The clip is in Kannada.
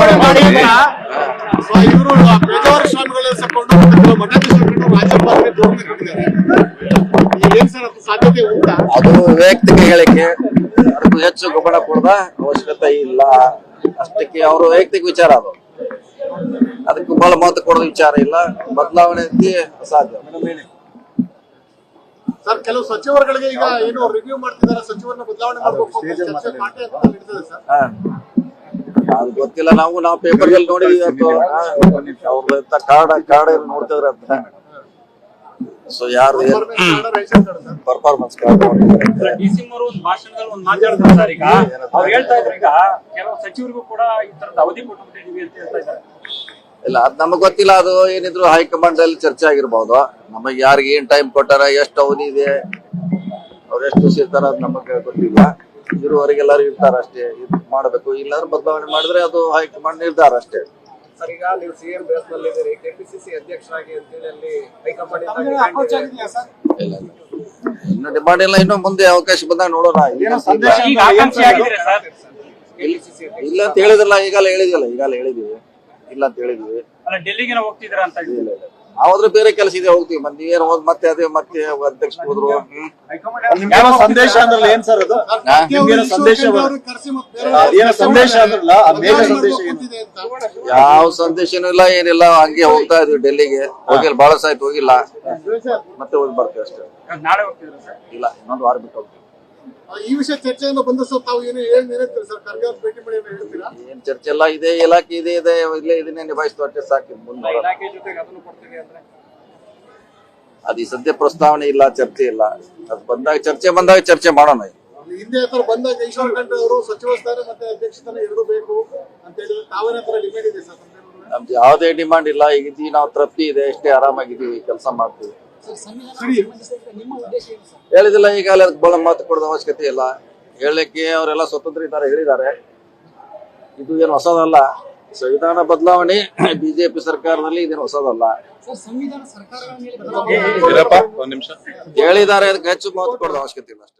ಬದಲಾವಣೆ ಮಾಡಿ ಇವರು ಪೇಜಾವರ ಸ್ವಾಮಿಗಳನ್ನ ಸಕೊಂಡು ಮತ್ತೆ ಕೆಲವು ಮಠಾಧೀಶರು ರಾಜ್ಯಪಾಲರಿಗೆ ದೂರನ್ನ ಕೊಟ್ಟಿದ್ದಾರೆ. ಏನ್ ಸರ್ ಅದು ಸಾಧ್ಯತೆ ಉಂಟಾ? ಅದು ವೈಯಕ್ತಿಕ ಹೇಳಿಕೆ. ಅದಕ್ಕೂ ಹೆಚ್ಚು ಗಮನ ಕೊಡದ ಅವಶ್ಯಕತೆ ಇಲ್ಲ. ಅಷ್ಟಕ್ಕೆ ಅವರು ವೈಯಕ್ತಿಕ ವಿಚಾರ ಅದು. ಅದಕ್ಕೆ ಬಹಳ ಮಹತ್ವ ಕೊಡೋದು ವಿಚಾರ ಇಲ್ಲ. ಬದಲಾವಣೆ ಅಸಾಧ್ಯ. ಸರ್ ಕೆಲವು ಸಚಿವರುಗಳಿಗೆ ಈಗ ಏನು ರಿವ್ಯೂ ಮಾಡ್ತಿದ್ದಾರೆ ಸಚಿವರನ್ನ ಬದಲಾವಣೆ ಮಾಡಬೇಕು ಚರ್ಚೆ ಸರ್ ಹಾ. ಅದು ಗೊತ್ತಿಲ್ಲ ನಾವು ನಾವು ಪೇಪರ್ ಅಲ್ಲಿ ನೋಡಿದೀವಿ ಅವ್ರದ್ದು ಕಾರ್ಡ್ ಕಾರ್ಡ್ ನೋಡ್ತಿದ್ರ ಅಂತ. ಸೊ ಯಾರು ಪರ್ಫಾರ್ಮೆನ್ಸ್ ಕಾರ್ಡ್ ಒಂದು ಭಾಷಣದಲ್ಲಿ ಒಂದು ಮಾತಾಡಿದ್ರು ಸರ್ ಈಗ. ಅವ್ರು ಹೇಳ್ತಾ ಇದ್ರು ಈಗ ಕೆಲವು ಸಚಿವರಿಗೂ ಕೂಡ ಈ ತರದ ಅವಧಿ ಕೊಟ್ಬಿಟ್ಟಿದೀವಿ ಅಂತ ಹೇಳ್ತಾ ಇದ್ದಾರೆ. ಇಲ್ಲ ಅದ್ ನಮಗ್ ಗೊತ್ತಿಲ್ಲ ಅದು ಏನಿದ್ರು ಹೈಕಮಾಂಡ್ ಅಲ್ಲಿ ಚರ್ಚೆ ಆಗಿರ್ಬೋದು. ನಮಗ್ ಯಾರಿಗೆ ಏನ್ ಟೈಮ್ ಕೊಟ್ಟಾರ ಎಷ್ಟು ಅವಧಿ ಇದೆ ಅವ್ರ ಎಷ್ಟು ದಿವಸ ಇರ್ತಾರ ಅದ್ ನಮಗ್ ಗೊತ್ತಿಲ್ಲ. ಇರುವವರೆಗೆ ಎಲ್ಲರೂ ಇರ್ತಾರ ಅಷ್ಟೇ. ಮಾಡಬೇಕು ಮಾಡ್ಬೇಕು. ಇಲ್ಲಾಂದ್ರೆ ಬದಲಾವಣೆ ಮಾಡಿದ್ರೆ ಅದು ಹೈಕಮಾಂಡ್ ನಿರ್ಧಾರ ಅಷ್ಟೇ. ಸರ್ ಈಗ ನೀವು ಸಿಎಂ ಬೇಸ್ನಲ್ಲಿ ಇದ್ದೀರಿ ಕೆಪಿಸಿಸಿ ಅಧ್ಯಕ್ಷರಾಗಿ ಅಂತೇಳಿ ಅಲ್ಲಿ ಹೈಕಮಾಂಡ್ ಇಂದ ಅಪ್ರೋಚ್ ಆಗಿದೆಯಾ ಸರ್? ಇಲ್ಲ ಇಲ್ಲ. ಇನ್ನು ಡಿಮಾಂಡ್ ಇಲ್ಲ. ಇನ್ನು ಮುಂದೆ ಅವಕಾಶ ಬಂದಾಗ ನೋಡೋಣ. ಈಗ ಸಂದೇಶ ಆಕಾಂಕ್ಷಿ ಆಗಿದ್ದೀರಾ ಸರ್? ಕೆಪಿಸಿಸಿ ಇಲ್ಲ ಅಂತ ಹೇಳಿದ್ರಲ್ಲ ಈಗಲೇ ಹೇಳಿದಿಲ್ಲ ಈಗಲೇ ಹೇಳಿದೀವಿ. ಇಲ್ಲ ಅಂತ ಹೇಳಿದೀವಿ. ಅಲ್ಲ ಡೆಲ್ಲಿಗೆ ಹೋಗ್ತಿದ್ರ ಅಂತ ಇಲ್ಲ ಇಲ್ಲ. ನಾವಾದ್ರೆ ಬೇರೆ ಕೆಲಸ ಇದೆ ಹೋಗ್ತೀವಿ. ಮತ್ತೆ ಏನ್ ಹೋದ್ ಮತ್ತೆ ಅದೇ ಮತ್ತೆ ಅಧ್ಯಕ್ಷ ಹೋದ್ರು. ಸಂದೇಶ ಅಂದ್ರಲ್ಲ ಏನ್ ಸರ್ ಅದು? ನಿಮ್ಗೇನೋ ಸಂದೇಶ ಏನೋ ಸಂದೇಶ ಅಂದ್ರಲ್ಲ ಆ ಮೇಘ ಸಂದೇಶ ಏನು? ಅಂತ ಯಾವ ಸಂದೇಶನೂ ಇಲ್ಲ ಏನಿಲ್ಲ ಹಂಗೆ ಹೋಗ್ತಾ ಇದ್ವಿ ಡೆಲ್ಲಿಗೆ. ಹೋಗಿಲ್ಲ ಬಹಳ ಸಾಯ್ತು ಹೋಗಿಲ್ಲ. ಮತ್ತೆ ಹೋಗಿ ಬರ್ತೀವಿ ಅಷ್ಟೇ. ನಾಳೆ ಹೋಗ್ತಿದ್ದೀರಾ ಸರ್? ಇಲ್ಲ ಇನ್ನೊಂದು ವಾರ ಬಿಟ್ಟು ಹೋಗ್ತೀವಿ. ಈ ವಿಷಯ ಚರ್ಚೆಯಿಂದ ಬಂದ ಸರ್ ತಾವು ಏನು ಹೇಳ್ತೀರಿ ಸರ್? ಖರ್ಗೆ ಅವ್ರು ಭೇಟಿ ಮಾಡಿ ಏನ್ ಹೇಳ್ತೀರಾ? ಏನ್ ಚರ್ಚೆ ಎಲ್ಲ ಇದೆ ಇಲಾಖೆ ಇದೆ ಇದೆ ಇಲ್ಲೇ ಇದನ್ನೇ ನಿಭಾಯಿಸ್ತು ಅಷ್ಟೇ ಸಾಕಿ ಮುಂದೆ ನೋಡೋಣ. ಇಲಾಖೆ ಜೊತೆಗೆ ಅದನ್ನು ಕೊಡ್ತೀವಿ ಅಂದ್ರೆ? ಅದು ಈ ಸದ್ಯ ಪ್ರಸ್ತಾವನೆ ಇಲ್ಲ ಚರ್ಚೆ ಇಲ್ಲ. ಅದು ಬಂದಾಗ ಚರ್ಚೆ ಬಂದಾಗ ಚರ್ಚೆ ಮಾಡೋಣ ಹಿಂದೆ ಹತ್ರ ಬಂದಾಗ ಈಶ್ವರ ಖಂಡ್ರೆ ಅವರು ಸಚಿವ ಸ್ಥಾನ ಮತ್ತೆ ಅಧ್ಯಕ್ಷ ಸ್ಥಾನ ಎರಡೂ ಬೇಕು ಅಂತ ಹೇಳಿದ್ರೆ ತಾವೇನ ಹತ್ರ ಡಿಮ್ಯಾಂಡ್ ಇದೆ ಸರ್? ನಮ್ದು ಯಾವುದೇ ಡಿಮಾಂಡ್ ಇಲ್ಲ ಈಗ ನಾವು ತೃಪ್ತಿ ಇದೆ ಎಷ್ಟೇ ಆರಾಮಾಗಿದ್ದೀವಿ ಕೆಲಸ ಮಾಡ್ತೀವಿ. ಹೇಳಿದಿಲ್ಲ ಈಗ ಅದಕ್ಕೆ ಬಹಳ ಮಾತು ಕೊಡೋದ ಅವಶ್ಯಕತೆ ಇಲ್ಲ. ಹೇಳಲಿಕ್ಕೆ ಅವರೆಲ್ಲ ಸ್ವತಂತ್ರ ಇದ್ದಾರೆ ಹೇಳಿದ್ದಾರೆ. ಇದು ಏನು ಹೊಸದಲ್ಲ. ಸಂವಿಧಾನ ಬದಲಾವಣೆ ಬಿಜೆಪಿ ಸರ್ಕಾರದಲ್ಲಿ ಇದೇನು ಹೊಸದಲ್ಲ. ಇರಪ್ಪ ಒಂದ್ ನಿಮಿಷ. ಹೇಳಿದ್ದಾರೆ ಅದಕ್ಕೆ ಹೆಚ್ಚು ಮಾತು ಕೊಡೋದ ಅವಶ್ಯಕತೆ ಇಲ್ಲ ಅಷ್ಟೇ.